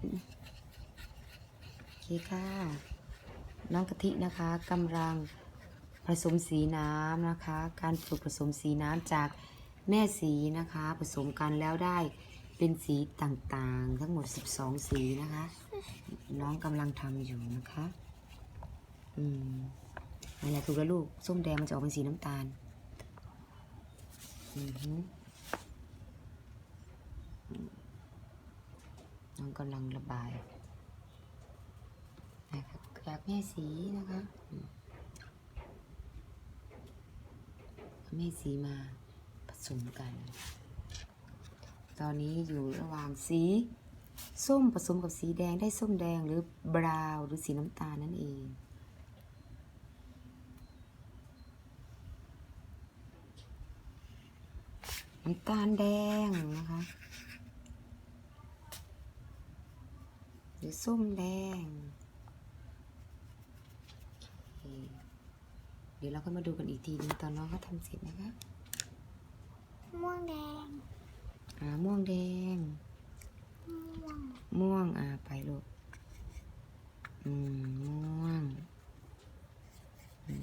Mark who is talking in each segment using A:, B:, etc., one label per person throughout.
A: โอเคค่ะ น้องกะทินะคะกำลังผสมสีน้ำนะคะ การฝึกผสมสีน้ำจากแม่สีนะคะ ผสมกันแล้วได้เป็นสีต่างๆ ทั้งหมด 12 สีนะคะ น้องกำลังทำอยู่นะคะ อืมนั่นแหละถูกแล้วลูก ส้มแดงมันจะออกเป็นสีน้ำตาล อือฮึอื น้องกำลังระบายนะคะจากแม่สีนะคะแม่สีมาผสมกัน ตอนนี้อยู่ระหว่างสีส้มผสมกับสีแดงได้ส้มแดงหรือบราวน์หรือสีน้ำตาลนั่นเองน้ำตาลแดงนะคะ หรือส้มแดงโอเคเดี๋ยวเราก็มาดูกันอีกทีนึงตอนน้องเขาทำเสร็จนะคะ
B: ม่วงแดง
A: อ่า ม่วงแดง
B: ม่วง
A: ม่วง อ่า ไปลูก อืม ม่วงอืม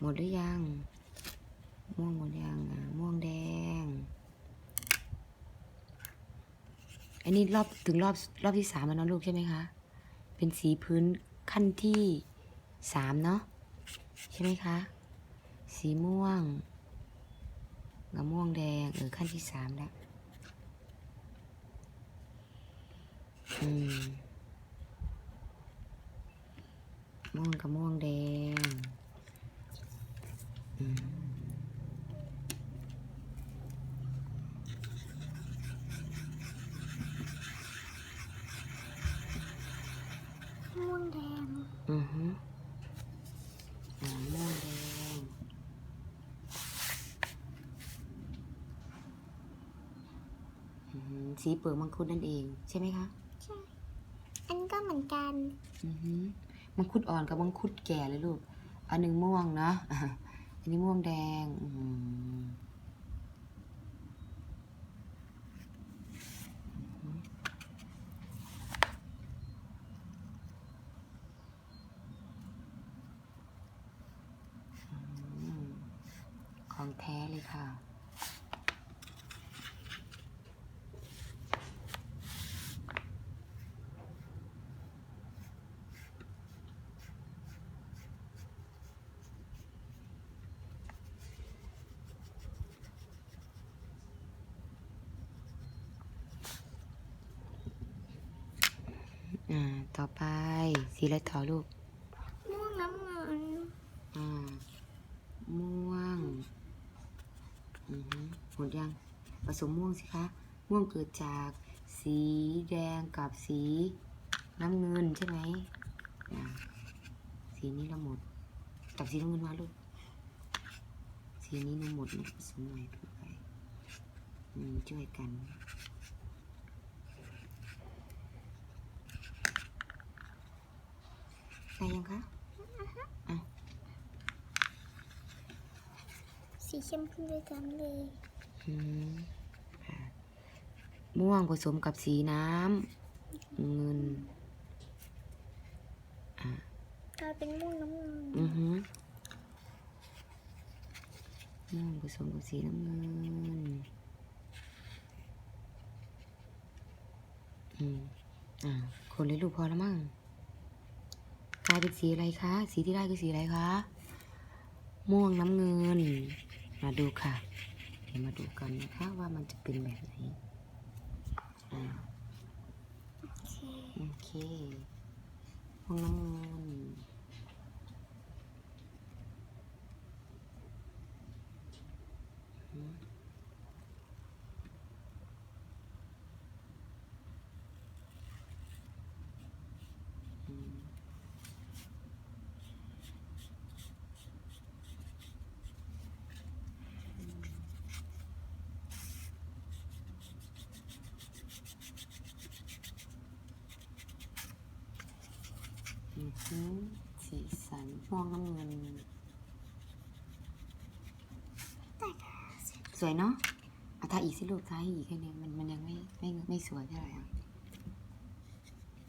A: หมดหรือยัง ม่วงหมดยัง อ่า ม่วงแดง อันนี้รอบถึงรอบรอบที่สามแล้วเนอะลูกใช่ไหมคะ เป็นสีพื้นขั้นที่สามเนาะใช่ไหมคะ สีม่วงกับม่วงแดงเออขั้นที่สามแล้วอืมม่วงกับม่วงแดงอืม
B: ม่วงแดง
A: อือฮึอ่าม่วงแดง อือฮึสีเปลือกมังคุดนั่นเอง ใช่ไหมคะ
B: ใช่ อันก็เหมือนกัน
A: อือฮึมังคุดอ่อนกับมังคุดแก่เลยลูก อันหนึ่งม่วงเนาะอะอันนี้ม่วงแดง อืมอืมของแท้เลย ค่ะ อ่า ต่อไป สีอะไรต่อลูก
B: ม่วงน้ำเงิน
A: อ่า ม่วง อือฮึหมดยัง ผ สมม่วงสิคะ ม่วงเกิดจากสีแดงกับสีน้ำเงินใช่ไหมอ่าสีนี้เราหมดจับสีน้ำเงินมาลูก สีนี้เราหมดนะผสมใหม่เข้าไปอืมช่วยกันได้ยังคะ
B: สีเข้มขึ้นด้วยกันเลย
A: อืมค่ะ ม่วงผสมกับสีน้ำเงินอะ
B: กลายเป็นม่วงน้ำเงิน
A: อือฮึม่วงผสมกับสีน้ำเงินอืมอ่าคนเลยลูกพอแล้วมั้งกลายเป็นสีอะไรคะ สีที่ได้คือสีอะไรคะ ม่วงน้ำเงิน มาดูค่ะ เดี๋ยวมาดูกันนะคะว่ามันจะเป็นแบบไหนอ่า
B: โอเค
A: โอเคห้องน้ำเงินอืมอืมอือหือ สีสันม่วงน้ำเงิน สวยเนาะเอาทาอีกสิลูกทาให้อีกแค่นี้มันมันยังไม่ไม่ไม่สวยเท่าไหร่อะ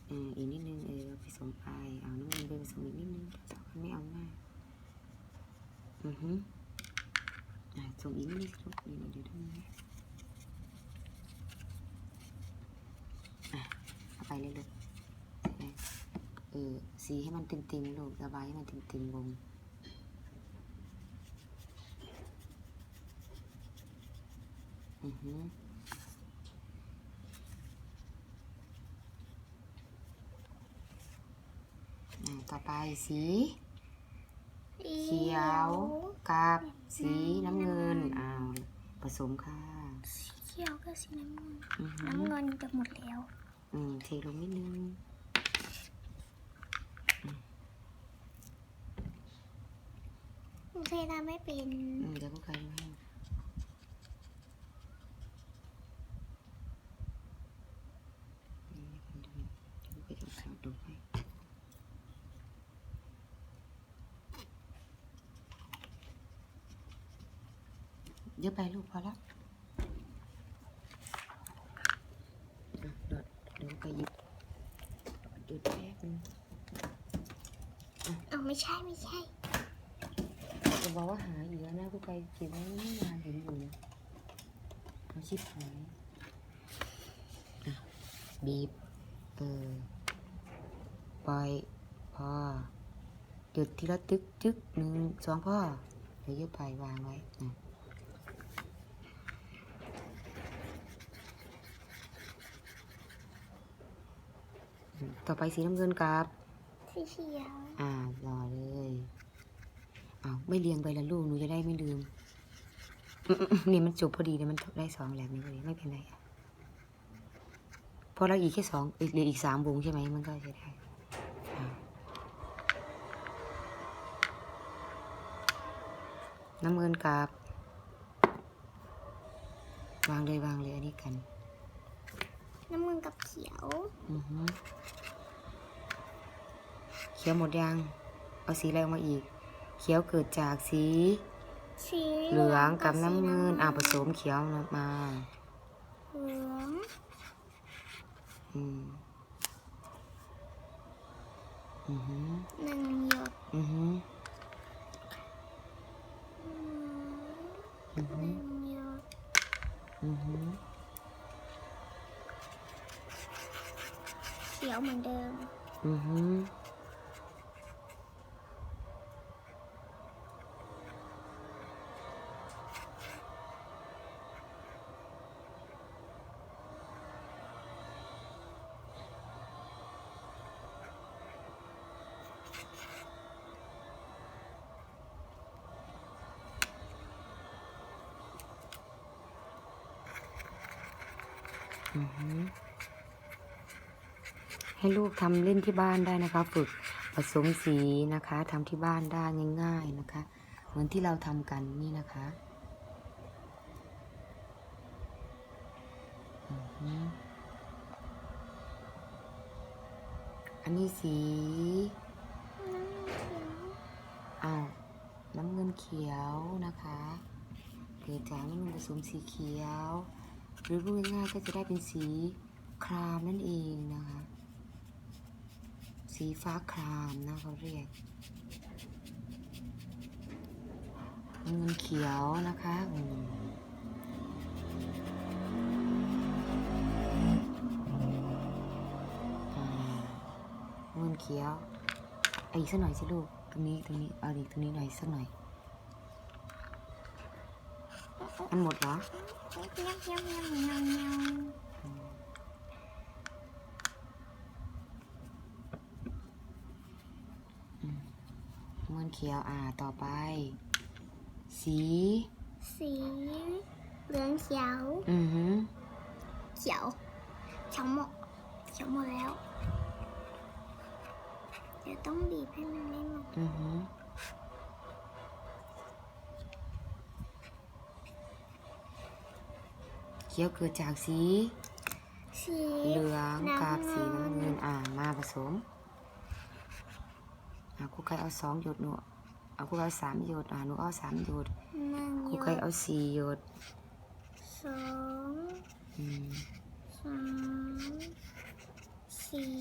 A: เอออีกนิดนึงเออผสมไปเอาน้ำเงินไปผสมอีกนิดนึงสองคนไม่เอามากอือฮึอะส่งอีกนิดนึงลูกเดี๋ยวเดี๋ยวดี๋ยนะอะเอาไปเลยลูกเนี่ย เออสีให้มันเต็มๆลูกระบายให้มันเต็มๆวงอือฮึอะต่อไปสีเขียวกับสีน้ำเงินอ้าวผสมค่ะ
B: สีเขียวกับสีน้ำเงิน
A: อือฮึ
B: น้ำเงินจะหมดแล้ว
A: อืมเทลงนิดนึง
B: เคยทำไม่เป็น
A: อืมเดี๋ยวพวกใครดูให้อืมดูไปดูข่าวดูให้เยอะไปลูกพอแล้วอะเดี๋ยวเดี๋ยวไปหยิบหยุดแป๊บนึง
B: เอาไม่ใช่ไม่ใช่
A: จะบอกว่าหาอยู่แล้วนะพวกใครเก็บไว้ไม่นานเห็นอยู่นะเอาชิบหายอะบีบเออปล่อยพอหยุดทีละตึกจึกหนึ่งสองพ่อเดี๋ยวเยอะไปวางไว้อะอืมต่อไปสีน้ำเงินกับ
B: สีเขียว
A: อ่า รอเลย อ้าวไม่เรียงไปละลูกหนูจะได้ไม่ลืมอืมๆๆนี่มันจบพอดีเลยมันได้สองแบบนี้พอดีไม่เป็นไรอะเพราะเราอีกแค่สองอีกเหลืออีกสามวงใช่ไหมมันก็จะได้อ่าน้ำเงินกับ วางเลยวางเลยอันนี้กัน
B: น้ำเงินกับเขียว
A: อือฮึเขียวหมดยัง เอาสีอะไรออกมาอีก เขียวเกิดจากสี
B: สี
A: เหลืองกับน้ำเงินอ่า
B: สี
A: ผสมเขียวมา
B: เหลือง
A: อืมอือฮึ
B: หนึ่งหยด
A: อือฮึ
B: อืม
A: อือ
B: ห
A: ฮึ
B: นึ่งหยด
A: อือฮึ
B: เขียวเหมือนเดิม
A: อือฮึอื ให้ลูกทำเล่นที่บ้านได้นะคะ ฝึกผสมสีนะคะทำที่บ้านได้ง่าย ๆนะคะ เหมือนที่เราทำกันนี่นะคะอันนี้สีอ้าวน้ำเงินเขียวนะคะเกิดจากน้ำเงินผสมสีเขียว หรือพูดง่ายๆก็จะได้เป็นสีครามนั่นเองนะคะ สีฟ้าครามนะเขาเรียกเงินเขียวนะคะอืมเงินเขียวอาอีกสักหน่อยสิลูก ตรงนี้ ตรงนี้ เอาอีกตรงนี้หน่อยสักหน่อย มันหมดเหรอ
B: เงียบเงียบเงียบเงียบเงียบ
A: เงินเขียวอ่าต่อไป สี
B: สีเหลืองเขียว
A: อือหือ
B: เขียวเขียวหมดเขียวหมดแล้ว เดี๋ยวต้องบีบให้มันไม่หมด
A: อือหือเขียวเกิดจากสี
B: สี
A: เหลืองกับสีน้ำเงินอ่ามาผสมอ่าครูไก่เอาสองหยดหนูเอาครูไก่เอาสามหยดอ่าหนูเอาสามหยด
B: หนึ่ง
A: ครู
B: หย
A: ไก่
B: ด
A: เอาสี่หยด
B: สอง
A: อืม
B: สามสสี่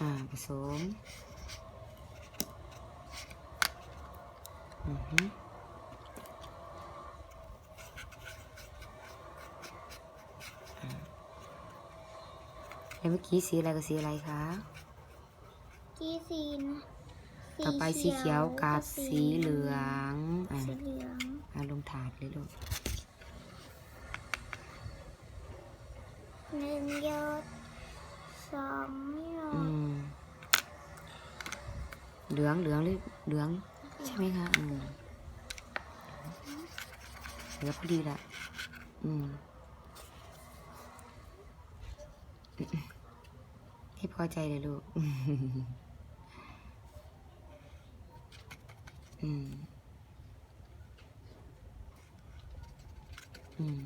A: อ่าผสมอือฮึ แล้วเมื่อกี้สีอะไรกับสีอะไรคะ
B: กี่สีนะ
A: ต่อไปสีเขียวกับสีเหลืองอ่า
B: สีเหลือง
A: อ่าลงถาดเลยลูก
B: หนึ่งหยดสองหย
A: อื
B: ด
A: มเหลืองเหลืองหรือเหลืองใช่ไหมคะอืมเหลือพอดีละอืม ให้พ อใจเลยลูก อืม อืม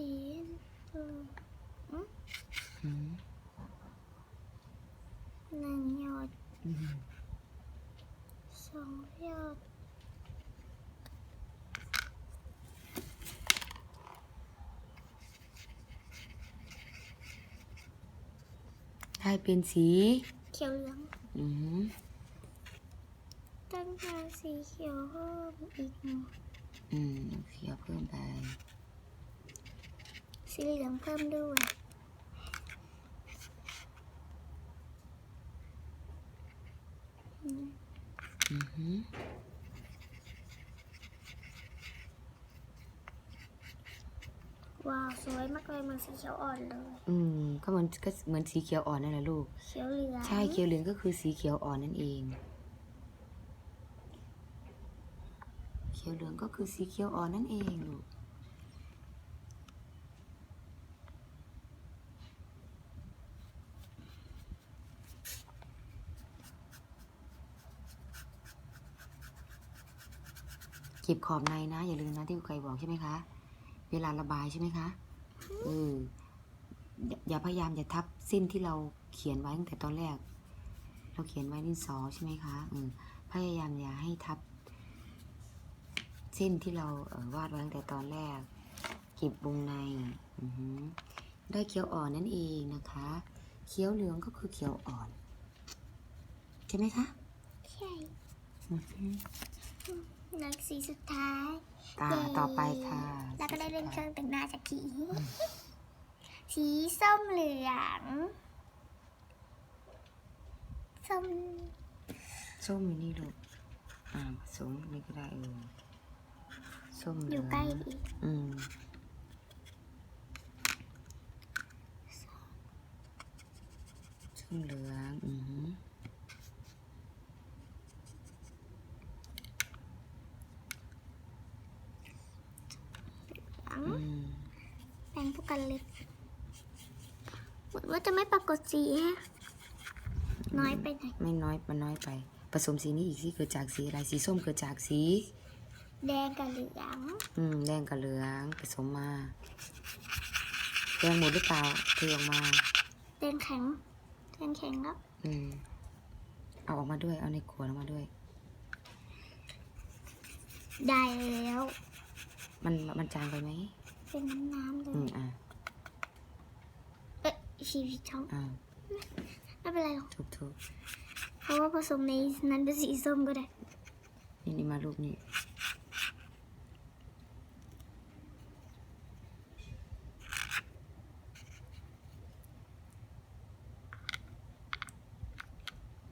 B: สีเหลือง
A: อืม
B: หนึ่งหยด
A: อืม
B: สองหยด
A: ได้เป็นสี
B: เขียวเหลือง
A: อืม
B: ต้องการสีเขียวเพิ่มอีกหนึ่ง
A: อืมเขียวเพิ่มไป
B: สีเหลืองเพิ่มด้วย อืม
A: อือหือ
B: ว้าว สวยมากเลยเหมันสีเขียวอ่อนเลย
A: อืมก็เหมือนก็เหมือนสีเขียวอ่อนนั่นแหละลูก
B: เขียวเหลือง
A: ใช่เขียวเหลืองก็คือสีเขียวอ่อนนั่นเอง เขียวเหลืองก็คือสีเขียวอ่อนนั่นเองลูก เก็บขอบในนะ อย่าลืมนะที่ครูไก่บอกใช่ไหมคะ เวลาระบายใช่ไหมคะเอออย่าพยายามอย่าทับเส้นที่เราเขียนไว้ตั้งแต่ตอนแรก เราเขียนไว้ดินสอใช่ไหมคะออพยายามอย่าให้ทับเส้นที่เราเออวาดไว้ตั้งแต่ตอนแรกเก็บวงในออืได้เขียวอ่อนนั่นเองนะคะเขียวเหลืองก็คือเขียวอ่อน ใช่ไหมคะ
B: ใช่
A: อือหือ
B: เหลือสีสุดท้าย
A: ตา
B: เย้
A: ต่อไปค่ะ
B: แล้วก็ได้เล่นเครื่องแต่งหน้าสักที สีส้มเหลือง ส้ม
A: ส้มอยู่นี่ลูกอ่าผสมนี่ก็ได้เออส้มเห
B: อ
A: ลื
B: ยู่
A: อง
B: ใกล้อีก
A: อืมส้มเหลืองอือหือ
B: อื
A: อืม
B: แบ่งพวกกันเลยเหมือนว่าจะไม่ปรากฏสีฮะน้อยไปหน่อย
A: ไม่น้อยมันน้อยไป ผสมสีนี้อีกสีเกิดจากสีอะไรสีส้มเกิดจากสี
B: แดงกับเหลือง
A: อืมแดงกับเหลืองผสมมาแดงหมดหรือเปล่าเทออกมา
B: แดงแข็งแดงแข็งแล้ว
A: อืมเอาออกมาด้วยเอาในขวดออกมาด้วย
B: ได้แล้ว
A: มันมันจางไปไหม
B: เป็นน้ำน้ำๆเล
A: อื
B: ย
A: มอะ
B: เอ๊ะชีวิตช่อง
A: อ่า
B: ไม่เป็นไรหรอก
A: ทุบทุบ
B: เพราะว่าผสมในนั้นเป็นสีส้มก็ได้
A: นี่นี่มาลูกนี่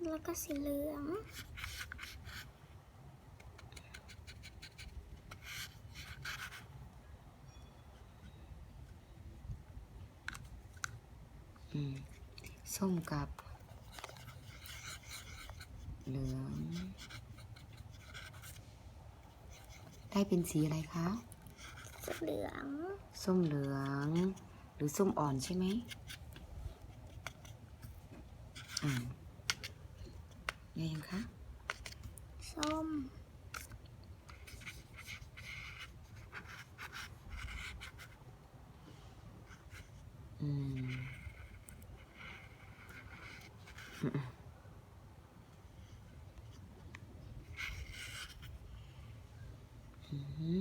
B: แล้วก็สีเหลือง
A: ส้มกับ เหลือง ได้เป็นสีอะไรคะ
B: สีเหลือง
A: ส้มเหลือง หรือส้มอ่อนใช่ไหมอ่าได้ยังคะ
B: ส้ม
A: อ อืมอือหือ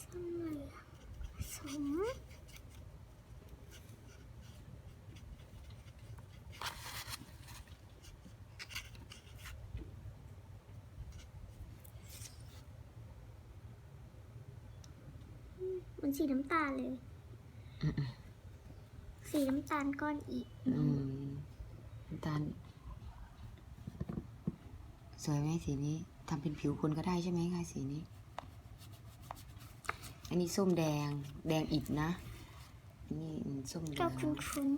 B: สมสมมัน สีน้ำตาลเลย สีน้ำตาลก้อนอีก
A: อืมน้ำตาล สวยไหมสีนี้ทำเป็นผิวคนก็ได้ใช่ไหมคะสีนี้ อันนี้ส้มแดง แดงอิดนะอันนี้อืมส้มเหลื
B: ก็
A: อง
B: คุ้นคุ้น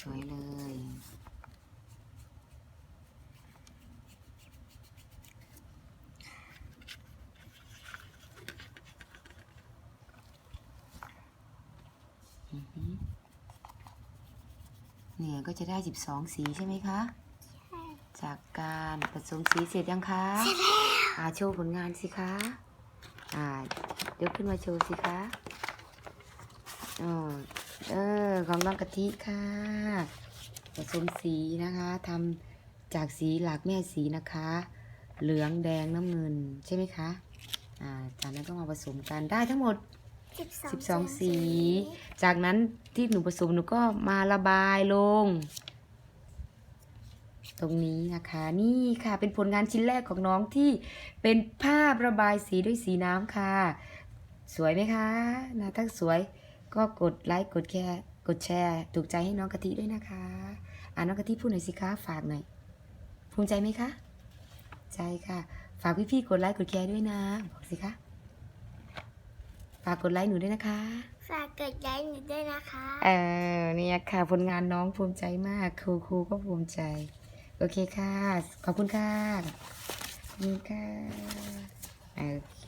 A: สวยเลย อือหือเนี่ยก็ จะได้ 12 สีใช่ไหมคะ
B: ๆใช่
A: จากการผสมสีเสร็จยังคะ
B: เสร็จแล้ว
A: อ่าโชว์ผลงานสิคะอ่ายกขึ้นมาโชว์สิคะอ๋อเออของน้องกะทิค่ะผสมสีนะคะทำจากสีหลากแม่สีนะคะ เหลืองแดงน้ำเงินใช่ไหมคะอ่าจากนั้นก็มาผสมกันได้ทั้งหมด
B: สิบสอง
A: 12สี จากนั้นที่หนูผสมหนูก็มาระบายลง ตรงนี้นะคะนี่ค่ะเป็นผลงานชิ้นแรกของน้องที่เป็นภาพระบายสีด้วยสีน้ำค่ะ สวยไหมคะนะถ้าสวยก็กดไลค์กดแชร์กดแชร์ถูกใจให้น้องกะทิด้วยนะคะ อ่าน้องกะทิพูดหน่อยสิคะฝากหน่อยภูมิใจไหมคะ ใจค่ะ ฝากพี่ๆกดไลค์กดแชร์ด้วยนะบอกสิคะฝากกดไลค์หนูด้วยนะคะ
B: ฝากกดไลค์หนูด้วยนะคะ
A: เออเนี่ยค่ะผลงานน้องภูมิใจมาก ครูครูก็ภูมิใจ โอเคค่ะ ขอบคุณค่ะขอบคุณค่ะโอเค